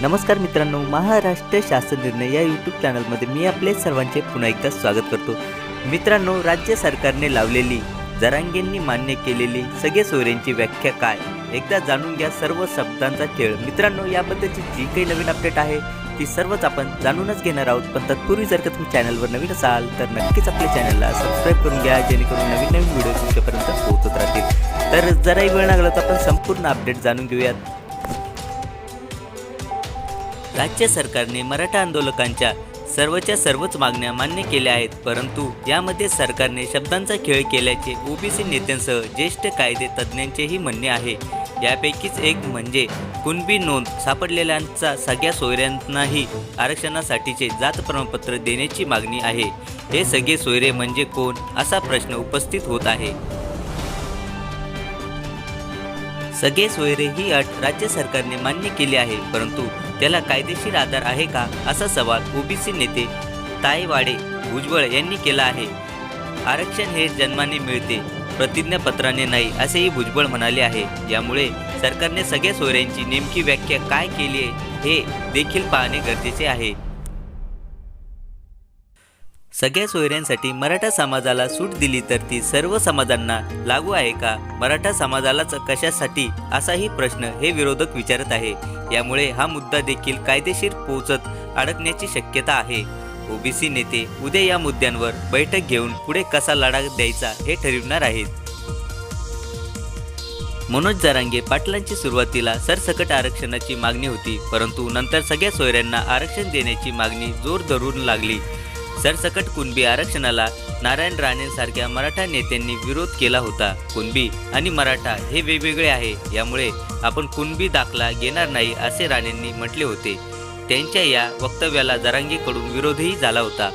नमस्कार मित्रांनो महाराष्ट्र शासन निर्णय या यूट्यूब चॅनलमध्ये मी आपले सर्वांचे पुन्हा एकदा स्वागत करतो. मित्रांनो राज्य सरकारने लावलेली जरांगेंनी मान्य केलेली सगळे सोयऱ्यांची व्याख्या काय? एकदा जाणून घ्या सर्व शब्दांचा खेळ. मित्रांनो याबद्दलची जी काही नवीन अपडेट आहे ती सर्वच आपण जाणूनच घेणार आहोत. पण तत्पूर्वी जर का तुम्ही चॅनलवर नवीन असाल तर नक्कीच आपल्या चॅनलला सबस्क्राईब करून घ्या जेणेकरून नवीन नवीन व्हिडिओ तुमच्यापर्यंत पोहोचत राहतील. तर जराही वेळ लागला तर आपण संपूर्ण अपडेट जाणून घेऊयात. राज्य सरकारने मराठा आंदोलकांच्या सर्वच्या सर्वच मागण्या मान्य केल्या आहेत परंतु यामध्ये सरकारने शब्दांचा खेळ केल्याचे ओबीसी नेत्यांसह ज्येष्ठ कायदे तज्ज्ञांचेही म्हणणे आहे. यापैकीच एक म्हणजे कुणबी नोंद सापडलेल्यांचा सगळ्या सोयऱ्यांनाही आरक्षणासाठीचे जात प्रमाणपत्र देण्याची मागणी आहे. हे सगळे सोयरे म्हणजे कोण असा प्रश्न उपस्थित होत आहे. सगळे सोयरे ही अट राज्य सरकारने मान्य केली आहे परंतु त्याला कायदेशीर आधार आहे का असा सवाल ओबीसी नेते ताईवाडे भुजबळ यांनी केला आहे. आरक्षण हे जन्माने मिळते प्रतिज्ञापत्राने नाही असेही भुजबळ म्हणाले आहे. यामुळे सरकारने सगळ्या सोयऱ्यांची नेमकी व्याख्या काय केली आहे हे देखील पाहणे गरजेचे आहे. सगळ्या सोयऱ्यांसाठी मराठा समाजाला सूट दिली तर ती सर्व समाजांना लागू आहे का? मराठा समाजालाच कशासाठी? असाही प्रश्न हे विरोधक विचारत आहे. यामुळे हा मुद्दा देखील कायदेशीर पोहोचत अडकण्याची शक्यता आहे. ओबीसी नेते उद्या या मुद्द्यांवर बैठक घेऊन पुढे कसा लढा द्यायचा हे ठरविणार आहेत. मनोज जरांगे पाटलांची सुरुवातीला सरसकट आरक्षणाची मागणी होती परंतु नंतर सगळ्या सोयऱ्यांना आरक्षण देण्याची मागणी जोर धरून लागली. सरसकट कुणबी आरक्षणाला नारायण राणेंसारख्या मराठा नेत्यांनी विरोध केला होता. कुणबी आणि मराठा हे वेगवेगळे आहे. यामुळे आपण कुणबी दाखला घेणार नाही असे राणेंनी म्हटले होते. त्यांच्या या वक्तव्याला जरांगीकडून विरोधही झाला होता.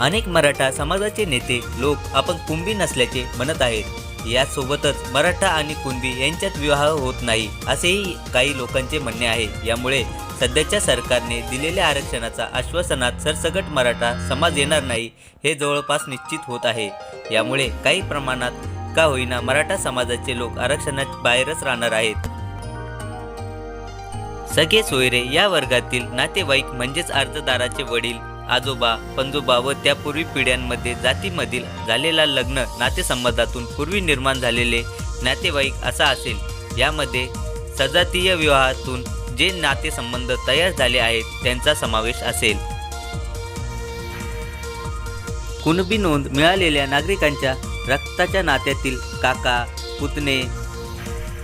अनेक मराठा समाजाचे नेते लोक आपण कुणबी नसल्याचे म्हणत आहेत. यासोबतच मराठा आणि कुणबी यांच्यात विवाह होत नाही असेही काही लोकांचे म्हणणे आहे. यामुळे सध्याच्या सरकारने दिलेल्या आरक्षणाचा आश्वासनात सरसगट मराठा समाज येणार नाही हे जवळपास निश्चित होत आहे. यामुळे काही प्रमाणात का होईना मराठा समाजाचे लोक आरक्षणात बाहेरच राहणार आहेत. सगळे सोयरे या वर्गातील नातेवाईक म्हणजेच अर्जदाराचे वडील आजोबा पंजोबा व त्यापूर्वी पिढ्यांमध्ये जातीमधील झालेला लग्न नातेसंबंधातून पूर्वी निर्माण झालेले नातेवाईक असा असेल. यामध्ये सजातीय विवाहातून जे नातेसंबंध तयार झाले आहेत त्यांचा समावेश असेल. कुणबी नोंद मिळालेल्या नागरिकांच्या रक्ताच्या नात्यातील काका पुतणे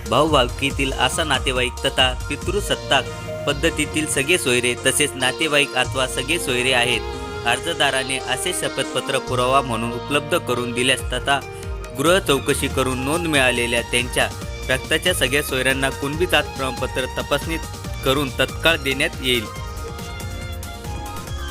भाऊभावकीतील असा नातेवाईक तथा पितृसत्ताक पद्धतीतील सगळे सोयरे तसेच नातेवाईक अथवा सगळे सोयरे आहेत. अर्जदाराने असे शपथपत्र पुरावा म्हणून उपलब्ध करून दिल्यास तथा गृह चौकशी करून नोंद मिळालेल्या त्यांच्या रक्ताच्या सगळ्या सोयऱ्यांना कुणबी जात प्रमाणपत्र तपासणीत करून तत्काळ देण्यात येईल.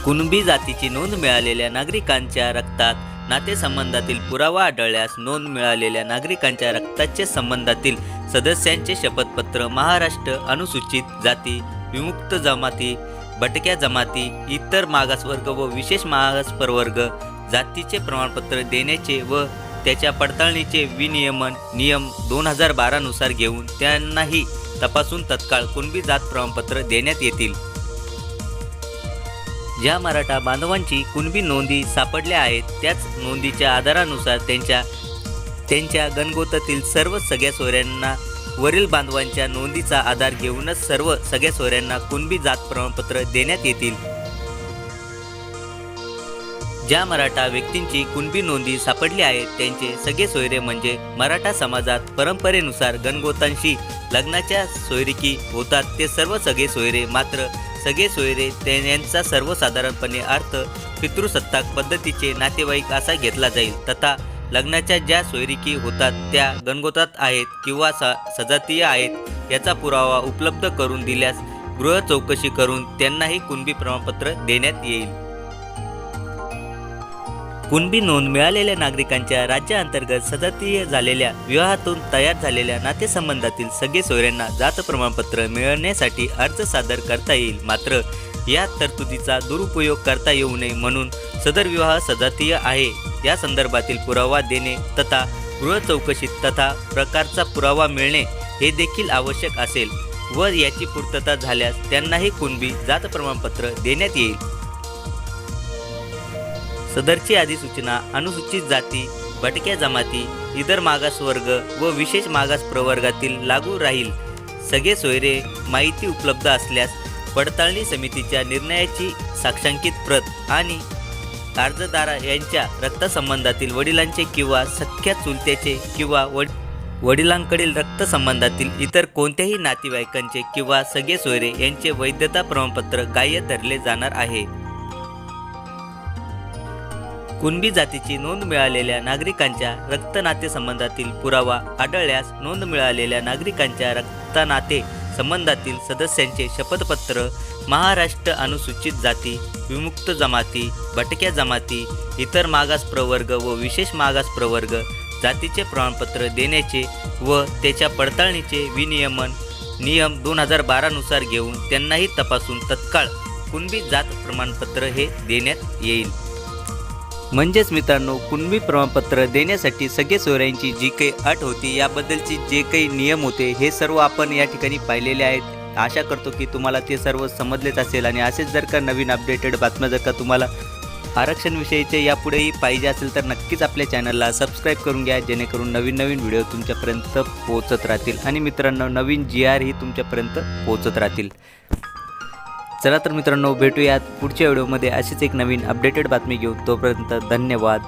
कुणबी जातीची नोंद मिळालेल्या नागरिकांच्या रक्तात नातेसंबंधातील पुरावा आढळल्यास नोंद मिळालेल्या नागरिकांच्या रक्ताच्या संबंधातील सदस्यांचे शपथपत्र महाराष्ट्र अनुसूचित जाती विमुक्त जमाती भटक्या जमाती इतर मागासवर्ग व विशेष मागास प्रवर्ग जातीचे प्रमाणपत्र देण्याचे व त्याच्या पडताळणीचे विनियमन नियम दोन हजार बारानुसार घेऊन त्यांनाही तपासून तत्काळ कुणबी जात प्रमाणपत्र देण्यात येतील. ज्या मराठा बांधवांची कुणबी नोंदी सापडल्या आहेत त्याच नोंदीच्या आधारानुसार त्यांच्या त्यांच्या गणगोतातील सर्व सगळ्या सोऱ्यांना वरील बांधवांच्या नोंदीचा आधार घेऊनच सर्व सगळ्या सोऱ्यांना कुणबी जात प्रमाणपत्र देण्यात येतील. ज्या मराठा व्यक्तींची कुणबी नोंदी सापडली आहेत त्यांचे सगळे सोयरे म्हणजे मराठा समाजात परंपरेनुसार गणगोतांशी लग्नाच्या सोयरिकी होतात. ते सर्व सगळे सोयरे मात्र सगळे सोयरे यांचा सर्वसाधारणपणे अर्थ पितृसत्ताक पद्धतीचे नातेवाईक असा घेतला जाईल. तथा लग्नाच्या ज्या सोयरिकी होतात त्या गणगोतात आहेत किंवा स सजातीय आहेत याचा पुरावा उपलब्ध करून दिल्यास गृह चौकशी करून त्यांनाही कुणबी प्रमाणपत्र देण्यात येईल. कुणबी नोंद मिळालेल्या नागरिकांच्या राज्याअंतर्गत सदतीय झालेल्या विवाहातून तयार झालेल्या नातेसंबंधातील सगळे सोयऱ्यांना जात प्रमाणपत्र मिळवण्यासाठी अर्ज सादर करता येईल. मात्र या तरतुदीचा दुरुपयोग करता येऊ नये म्हणून सदर विवाह सजातीय आहे. या संदर्भातील पुरावा देणे तथा गृह चौकशीत तथा प्रकारचा पुरावा मिळणे हे देखील आवश्यक असेल व याची पूर्तता झाल्यास त्यांनाही कुणबी जात प्रमाणपत्र देण्यात येईल. सदरची अधिसूचना अनुसूचित जाती भटक्या जमाती इतर मागासवर्ग व विशेष मागास प्रवर्गातील लागू राहील. सगळे सोयरे माहिती उपलब्ध असल्यास पडताळणी समितीच्या निर्णयाची साक्षांकित प्रत आणि अर्जदारा यांच्या रक्तसंबंधातील वडिलांचे किंवा सख्या चुलत्याचे किंवा वड वडिलांकडील रक्तसंबंधातील इतर कोणत्याही नातेवाईकांचे किंवा सगळे सोयरे यांचे वैधता प्रमाणपत्र ग्राह्य धरले जाणार आहे. कुणबी जातीची नोंद मिळालेल्या नागरिकांच्या रक्तनाते संबंधातील पुरावा आढळल्यास नोंद मिळालेल्या नागरिकांच्या रक्तनाते संबंधातील सदस्यांचे शपथपत्र महाराष्ट्र अनुसूचित जाती विमुक्त जमाती भटक्या जमाती इतर मागास प्रवर्ग व विशेष मागास प्रवर्ग जातीचे प्रमाणपत्र देण्याचे व त्याच्या पडताळणीचे विनियमन नियम दोन हजार बारानुसार घेऊन त्यांनाही तपासून तत्काळ कुणबी जात प्रमाणपत्र हे देण्यात येईल. म्हणजेच मित्रांनो कुणबी प्रमाणपत्र देण्यासाठी सगळे सोयऱ्यांची जी काही अट होती याबद्दलची जे काही नियम होते हे सर्व आपण या ठिकाणी पाहिलेले आहेत. आशा करतो की तुम्हाला ते सर्व समजलेच असेल आणि असेच जर का नवीन अपडेटेड बातम्या जर का तुम्हाला आरक्षणविषयीचे यापुढेही पाहिजे असेल तर नक्कीच आपल्या चॅनलला सबस्क्राईब करून घ्या जेणेकरून नवीन नवीन व्हिडिओ तुमच्यापर्यंत पोहोचत राहतील. आणि मित्रांनो नवीन जी आर ही तुमच्यापर्यंत पोहोचत राहतील. चला तर मित्रांनो भेटूयात पुढच्या व्हिडिओमध्ये अशीच एक नवीन अपडेटेड बातमी घेऊ तोपर्यंत धन्यवाद.